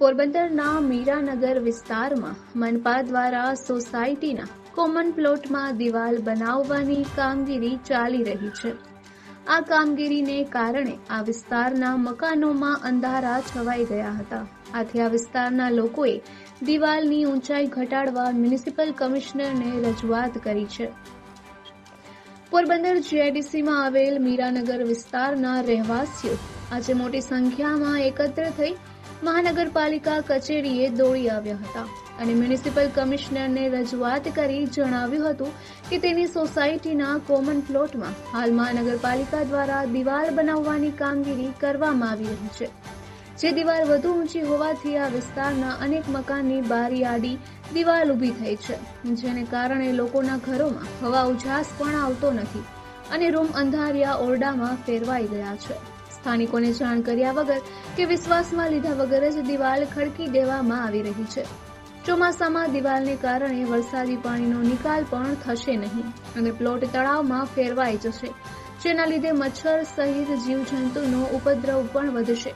પોરબંદરના મીરાનગર વિસ્તારમાં મનપા દ્વારા સોસાયટીના કોમન પ્લોટમાં દિવાલ બનાવવાની કામગીરી ચાલી રહી છે. આ કામગીરીને કારણે આ વિસ્તારના મકાનોમાં અંધારા છવાઈ ગયા હતા. આથી આ વિસ્તારના લોકોએ દિવાલની ઊંચાઈ ઘટાડવા મ્યુનિસિપલ કમિશનરને રજૂઆત કરી છે. પોરબંદર જીઆઈડીસીમાં આવેલ મીરાનગર વિસ્તારના રહેવાસીઓ આજે મોટી સંખ્યામાં એકત્ર થઈ મહાનગરપાલિકા કચેરીએ દોડી આવ્યા હતા અને મ્યુનિસિપલ કમિશનરને રજૂઆત કરી જણાવ્યું હતું કે તેની સોસાયટીના કોમન પ્લોટમાં હાલ મહાનગરપાલિકા દ્વારા દિવાલ બનાવવાની કામગીરી કરવામાં આવી રહી છે. જે દિવાલ વધુ ઊંચી હોવાથી આ વિસ્તારના અનેક મકાનની બારી આડી દિવાલ ઊભી થઈ છે, જેને કારણે લોકોના ઘરોમાં હવા ઉજાસ પણ આવતો નથી અને રૂમ અંધારિયા ઓરડામાં ફેરવાઈ ગયા છે. સ્થાનિકોને જાણ કર્યા વગર કે વિશ્વાસમાં લીધા વગર જ દિવાલ ખડકી દેવામાં આવી રહી છે. ચોમાસામાં દિવાલને કારણે વરસાદી પાણીનો નિકાલ પણ થશે નહીં અને પ્લોટ તળાવમાં ફેરવાઈ જશે, જેના લીધે મચ્છર સહિત જીવજંતુનો ઉપદ્રવ પણ વધશે.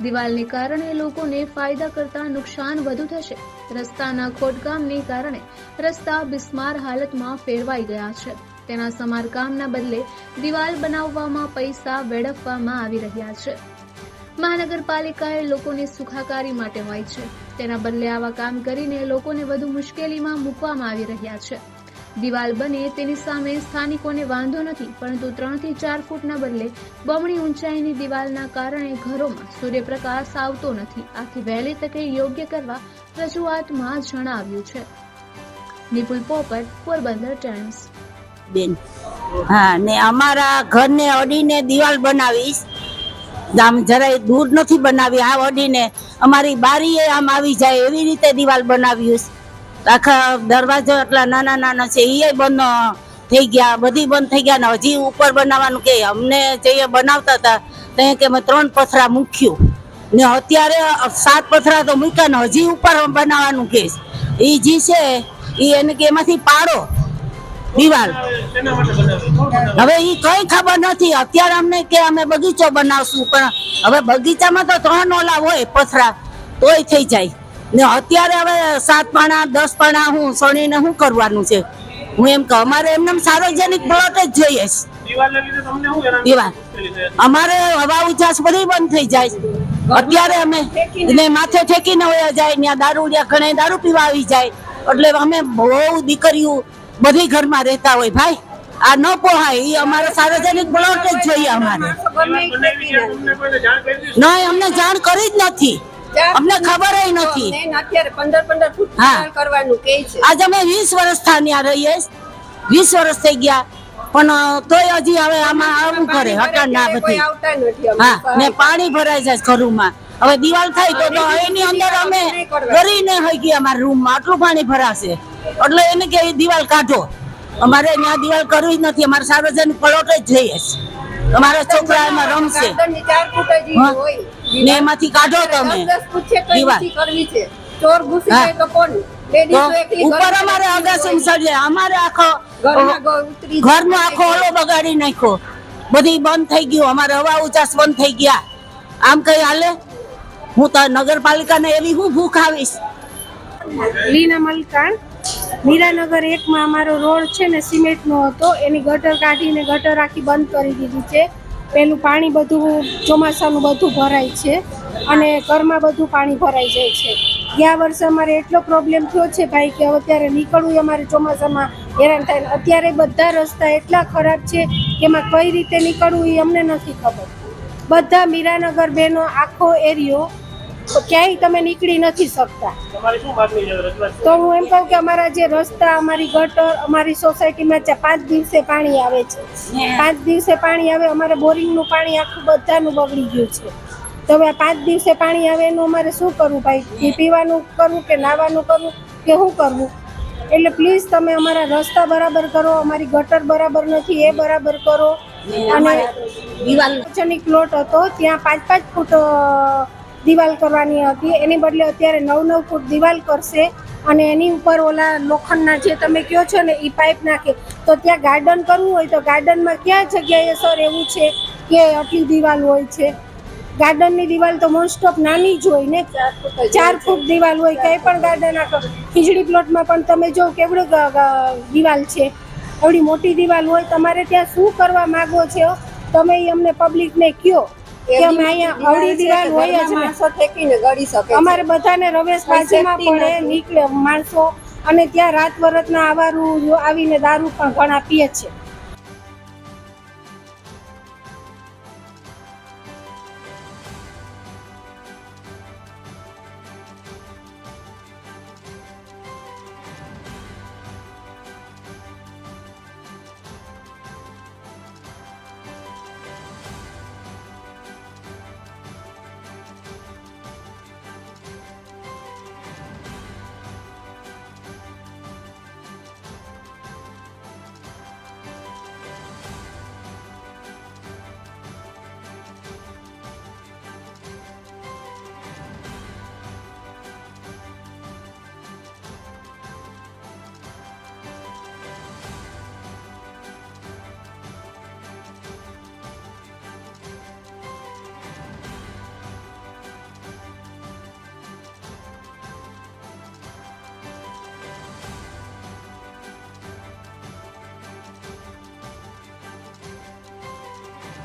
દિવાલને કારણે લોકોને ફાયદા કરતા નુકસાન વધુ થશે. રસ્તાના ખોટકામને કારણે રસ્તા બિસ્માર હાલતમાં ફેરવાઈ ગયા છે. તેના સમારકામના બદલે દિવાલ બનાવવામાં પૈસા વેડફવામાં આવી રહ્યા છે. મહાનગરપાલિકાએ લોકોને સુખાકારી માટે હોય છે. તેના બદલે આવા કામ કરીને લોકોને વધુ મુશ્કેલીમાં મૂકવામાં આવી રહ્યા છે. દિવાલ બને તેની સામે સ્થાનિકોને વાંધો નથી, પરંતુ ત્રણથી ચાર ફૂટના બદલે બમણી ઊંચાઈની દિવાલના કારણે ઘરોમાં સૂર્યપ્રકાશ આવતો નથી. આથી વહેલી તકે યોગ્ય કરવા રજૂઆતમાં જણાવ્યું છે. નિપુલ પોપટ, પોરબંદર ટાઈમ્સ. બેન. હા, ને અમારા ઘરને અડીને દિવાલ બનાવીશ. આમ જરાય દૂર નથી બનાવી, આ અડીને અમારી બારીએ આમ આવી જાય એવી રીતે દિવાલ બનાવ્યું આખા દરવાજો એટલા નાના નાના છે એ બંધ થઈ ગયા, બધી બંધ થઈ ગયા ને હજી ઉપર બનાવવાનું કે અમને જે બનાવતા હતા, તે કે અમે ત્રણ પથરા મૂક્યું. ને અત્યારે સાત પથરા તો મૂક્યા ને હજી ઉપર બનાવવાનું કે એ જે છે એ એને કે એમાંથી પાડો. દિવાલ. હવે એ કઈ ખબર નથી. અત્યારે અમને કે અમે બગીચો બનાવશું પણ હવે બગીચામાં તો ત્રણ ઓલા હોય પથરા તોય થઈ જાય. ને અત્યારે હવે સાત પાણા દસ પાણા હું સણીને શું કરવાનું છે? હું એમ કહું અમારે એમને સાર્વજનિક પ્લોટ જ જોઈએ દિવાલ. અમારે હવા ઉજાસ બધી બંધ થઈ જાય. અત્યારે અમે ને માથે ઠેકીને વયા જાય ત્યાં દારૂ ઘણા દારૂ પીવા આવી જાય. એટલે અમે બહુ દીકરીઓ બધી ઘરમાં રહેતા હોય ભાઈ. આ ન પોહાય એ અમારે સાર્વજનિક પ્લોટ જ જોઈએ અમારે? નહીં અમને જાણ કરી જ નથી. અમને ખબર નથી. આજ અમે વીસ વર્ષ ત્યાં રહીએ. વીસ વર્ષ થઈ ગયા. પણ તોય હજી હવે આમાં આવું કરે હટાણ ના બધી. હા ને પાણી ભરાઈ જાય ઘરોમાં. હવે દિવાલ થાય તો એની અંદર અમે કરીને હોય ગયા અમારા રૂમમાં. આટલું પાણી ભરાશે. એટલે એને કે દિવાલ કાઢો. અમારે ત્યાં દિવાલ કરવી જ નથી અમારે સાર્વજનિક પ્લોટ જ જોઈએ છે અમારા છોકરા એમાં રમશે. ને એમાંથી કાઢો તમે. દિવાલ. ચોર ઘૂસી જાય તો કોણ? તો લેડીઝો એકલી ઉપર અમારે અગાસી સર્જે અમારે આખો ઘરનો આખો ઓલો બગાડી નાખ્યો. બધી બંધ થઈ ગયું. અમારે હવા ઉચાસ બંધ થઈ ગયા. આમ કઈ હાલે? હું તો નગરપાલિકાને એવી હું ભૂખ આવીશ. લીના મલકાણ. મીરાનગર એકમાં અમારો રોડ છે ને સિમેન્ટનો હતો, એની ગટર કાઢીને ગટર આખી બંધ કરી દીધી છે. પેલું પાણી બધું ચોમાસાનું બધું ભરાય છે અને ઘરમાં બધું પાણી ભરાઈ જાય છે. ગયા વર્ષે અમારે એટલો પ્રોબ્લેમ થયો છે ભાઈ કે અત્યારે નીકળવું અમારે ચોમાસામાં હેરાન થાય અત્યારે બધા રસ્તા એટલા ખરાબ છે કે એમાં કઈ રીતે નીકળવું એ અમને નથી ખબર. બધા મીરાનગર બેનો આખો એરિયો ક્યાંય તમે નીકળી નથી શકતા. તો હું એમ કહું કે અમારા જે રસ્તા અમારી ગટર અમારી સોસાયટીમાં ચા- પાંચ દિવસે પાણી આવે છે. પાંચ દિવસે પાણી આવે અમારે બોરિંગનું પાણી આખું બધાનું બગડી ગયું છે. તો હવે આ પાંચ દિવસે પાણી આવે એનું અમારે શું કરવું ભાઈ? પીવાનું કરવું કે નાવાનું કરવું કે શું કરવું? એટલે પ્લીઝ તમે અમારા રસ્તા બરાબર કરો અમારી ગટર બરાબર નથી એ બરાબર કરો. અને દિવાલ પ્લોટ હતો ત્યાં પાંચ પાંચ ફૂટ દિવાલ કરવાની હતી. એની બદલે અત્યારે નવ નવ ફૂટ દિવાલ કરશે અને એની ઉપર ઓલા લોખંડના જે તમે કહો છો ને એ પાઇપ નાખે તો ત્યાં ગાર્ડન કરવું હોય તો ગાર્ડનમાં ક્યાં જગ્યાએ સર એવું છે કે આટલી દિવાલ હોય છે? ગાર્ડનની દિવાલ તો મોસ્ટ ઓફ નાની જ હોય ને. ચાર ફૂટ દિવાલ હોય કંઈ પણ ગાર્ડન આખો ખીજડી પ્લોટમાં પણ તમે જો કેવડું દિવાલ છે. એવડી મોટી દિવાલ હોય તમારે ત્યાં શું કરવા માગો છો? તમે અમને પબ્લિકને કયો કે અમે અહીંયા અવળી દિવાલ હોય જ માણસો ગળી શકે અમારે બધાને રવેશ બાજુમાં પડે નીકળે માણસો. અને ત્યાં રાત વરતના આવારું આવીને દારૂ પણ ઘણા પીએ છે.